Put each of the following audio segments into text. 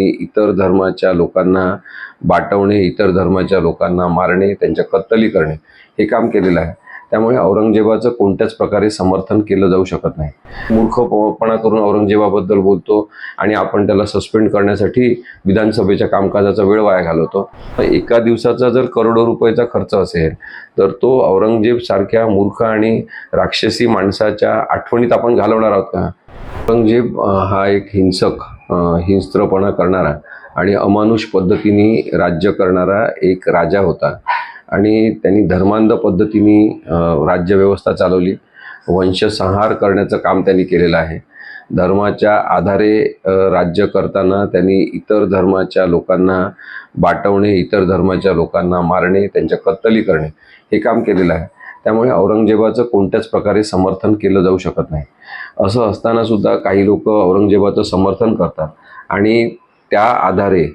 इतर धर्माच्या लोकांना बाटवणे इतर धर्माच्या लोकांना मारणे त्यांच्या कत्तली करणे हे काम केलेलं आहे. त्यामुळे औरंगजेबाचं कोणत्याच प्रकारे समर्थन केलं जाऊ शकत नाही. मूर्खपणा करून औरंगजेबाबद्दल बोलतो आणि आपण त्याला सस्पेंड करण्यासाठी विधानसभेच्या कामकाजाचा वेळ वाया घालवतो. एका दिवसाचा जर करोडो रुपयाचा खर्च असेल तर तो औरंगजेब सारख्या मूर्ख आणि राक्षसी माणसाच्या आठवणीत आपण घालवणार आहोत का? औरंगजेब हा एक हिंसक हिंस्त्रपणा करणारा आणि अमानुष पद्धतीने राज्य करणारा एक राजा होता. आणि त्यांनी धर्मांध पद्धतीने राज्यव्यवस्था चालवली. वंशसंहार करण्याचं काम त्यांनी केलेलं आहे. धर्माच्या आधारे राज्य करताना त्यांनी इतर धर्माच्या लोकांना बाटवणे इतर धर्माच्या लोकांना मारणे त्यांच्या कत्तली करणे हे काम केलेलं आहे. त्यामुळे औरंगजेबाचं कोणत्याच प्रकारे समर्थन केलं जाऊ शकत नाही. असं असताना सुद्धा काही लोक औरंगजेबाचं समर्थन करतात. आणि त्या आधारे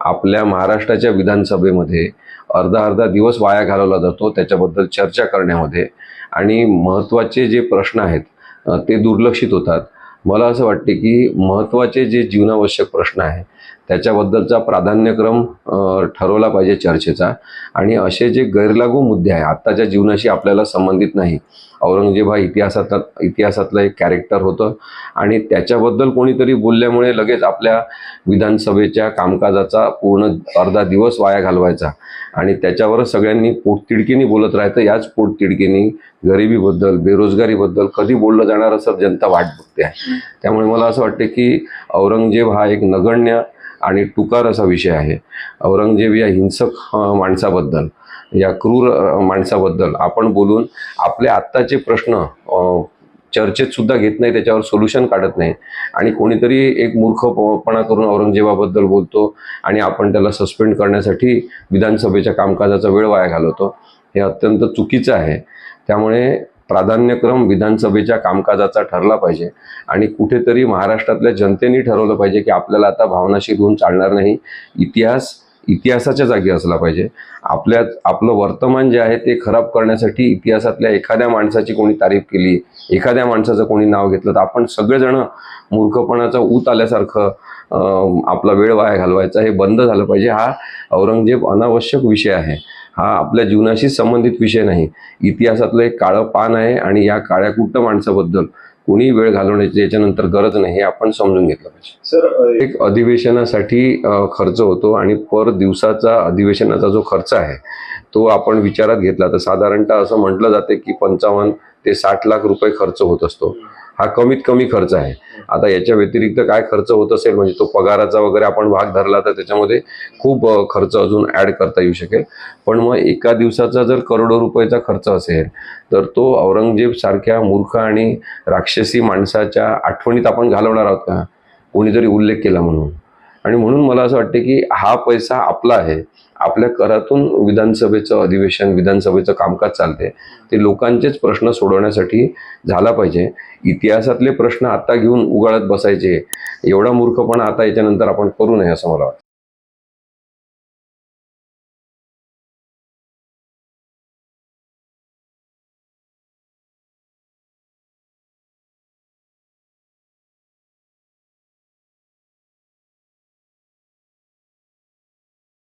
आपल्या महाराष्ट्राच्या विधानसभेमध्ये अर्धा अर्धा दिवस वाया घालवला जातो त्याच्याबद्दल चर्चा करण्यामध्ये. आणि महत्त्वाचे जे प्रश्न आहेत ते दुर्लक्षित होतात. मला असं वाटते की महत्त्वाचे जे जीवनावश्यक प्रश्न आहे त्याच्याबद्दलचा प्राधान्यक्रम ठरवला पाहिजे चर्चेचा. आणि असे जे गैरलागू मुद्दे आहे आत्ताच्या जीवनाशी आपल्याला संबंधित नाही. औरंगजेब हा इतिहासात इतिहासातलं एक कॅरेक्टर होतं. आणि त्याच्याबद्दल कोणीतरी बोलल्यामुळे लगेच आपल्या विधानसभेच्या कामकाजाचा पूर्ण अर्धा दिवस वाया घालवायचा. आणि त्याच्यावरच सगळ्यांनी पोटतिडकीने बोलत राहायचं. याच पोटतिडकीने गरिबीबद्दल बेरोजगारीबद्दल कधी बोललं जाणार असं जनता वाट बघते आहे. त्यामुळे मला असं वाटतं की औरंगजेब हा एक नगण्य आणि टुकार असा विषय आहे. औरंगजेब या हिंसक माणसाबद्दल या क्रूर माणसाबद्दल आपण बोलून आपले आत्ताचे प्रश्न चर्चेत सुद्धा घेत नाही त्याच्यावर सोल्युशन काढत नाही. आणि कोणीतरी एक मूर्खपणा करून औरंगजेबाबद्दल बोलतो आणि आपण त्याला सस्पेंड करण्यासाठी विधानसभेच्या कामकाजाचा वेळ वाया घालवतो. हे अत्यंत चुकीचं आहे. त्यामुळे प्राधान्यक्रम विधानसभेच्या कामकाजाचा ठरला पाहिजे. आणि कुठेतरी महाराष्ट्रातल्या जनतेने ठरवलं पाहिजे की आपल्याला आता भावनाशी घेऊन चालणार नाही. इतिहास इतिहासाच्या जागी असला पाहिजे. आपल्या आपलं वर्तमान जे आहे ते खराब करण्यासाठी इतिहासातल्या एखाद्या माणसाची कोणी तारीफ केली एखाद्या माणसाचं कोणी नाव घेतलं तर आपण सगळेजण मूर्खपणाचा ऊत आल्यासारखं आपला वेळ वाया घालवायचा हे बंद झालं पाहिजे. हा औरंगजेब अनावश्यक विषय आहे. हा आपल्या जीवनाशी संबंधित विषय नाही. इतिहासातलं एक काळं पान आहे आणि या काळ्या कुट्ट माणसाबद्दल कोणी वेळ घालवण्याची याच्यानंतर गरज नाही हे आपण समजून घेतलं पाहिजे. सर एक अधिवेशनासाठी खर्च होतो आणि पर दिवसाचा अधिवेशनाचा जो खर्च आहे तो आपण विचारात घेतला तर साधारणतः असं म्हटलं जाते की पंचावन्न ते साठ लाख रुपये खर्च होत असतो. हा कमीत कमी खर्च आहे. आता याच्या व्यतिरिक्त काय खर्च होत असेल म्हणजे तो पगाराचा वगैरे आपण भाग धरला तर त्याच्यामध्ये खूप खर्च अजून ॲड करता येऊ शकेल. पण मग एका दिवसाचा जर करोडो रुपयाचा खर्च असेल तर तो औरंगजेब सारख्या मूर्ख आणि राक्षसी माणसाच्या आठवणीत आपण घालवणार आहोत का? कोणीतरी उल्लेख केला म्हणून. आणि म्हणून मला असं वाटते की हा पैसा आपला आहे. आपल्या करातून विधानसभेचं अधिवेशन विधानसभेचं कामकाज चालते ते लोकांचेच प्रश्न सोडवण्यासाठी झाला पाहिजे. इतिहासातले प्रश्न आता घेऊन उगाळत बसायचे. एवढा मूर्खपणा आता याच्यानंतर आपण करू नये असं मला वाटतं.